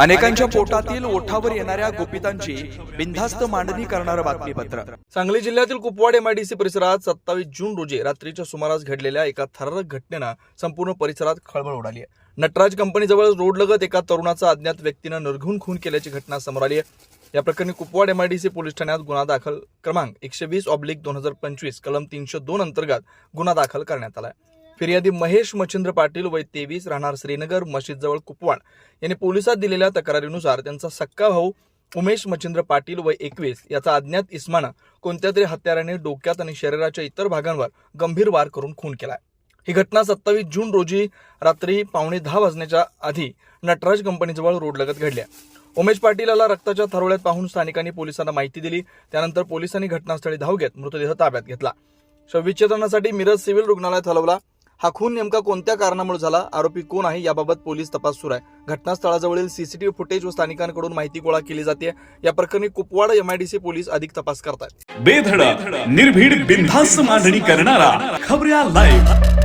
अनेकांच्या पोटातील ओठावर येणाऱ्या गोपितांची बिनधास्त मांडणी करणारं बातमीपत्र. सांगली जिल्ह्यातील कुपवाड एमआयडीसी परिसरात सत्तावीस जून रोजी रात्रीच्या सुमारास घडलेल्या एका थरारक घटनेनं संपूर्ण परिसरात खळबळ उडाली आहे. नटराज कंपनीजवळ रोडलगत एका तरुणाचा अज्ञात व्यक्तीनं निर्घुण खून केल्याची घटना समोर आली आहे. या प्रकरणी कुपवाड एमआयडीसी पोलीस ठाण्यात गुन्हा दाखल क्रमांक एकशे वीस ऑब्लिक दोन हजार पंचवीस कलम तीनशे दोन अंतर्गत गुन्हा दाखल करण्यात आला आहे. फिर्यादी महेश मच्छिंद्र पाटील वय तेवीस राहणार श्रीनगर मशीदजवळ कुपवाड यांनी पोलिसात दिलेल्या तक्रारीनुसार त्यांचा सक्का भाऊ उमेश मच्छिंद्र पाटील वय एकवीस याचा अज्ञात इस्मानं कोणत्या तरी हत्याराने डोक्यात आणि शरीराच्या इतर भागांवर गंभीर वार करून खून केलाय. ही घटना सत्तावीस जून रोजी रात्री पावणे दहा वाजण्याच्या आधी नटराज कंपनीजवळ रोडलगत घडल्या उमेश पाटीलला रक्ताच्या थरोळ्यात पाहून स्थानिकांनी पोलिसांना माहिती दिली. त्यानंतर पोलिसांनी घटनास्थळी धाव घेत मृतदेह ताब्यात घेतला. शवविच्छेदनासाठी मिरज सिव्हिल रुग्णालयात हलवला. हा खून नेमका कोणत्या कारणामुळे झाला? आरोपी कोण आहे? याबाबत पोलीस तपास सुरू आहे. घटनास्थळाजवळील सीसीटीव्ही फुटेज व स्थानिकांकडून माहिती गोळा केली जाते. या प्रकरणी कुपवाड एमआयडीसी पोलीस अधिक तपास करतात बेधडक निर्भीड बिनधास्त मांडणी करणारा खबऱ्या लाईव्ह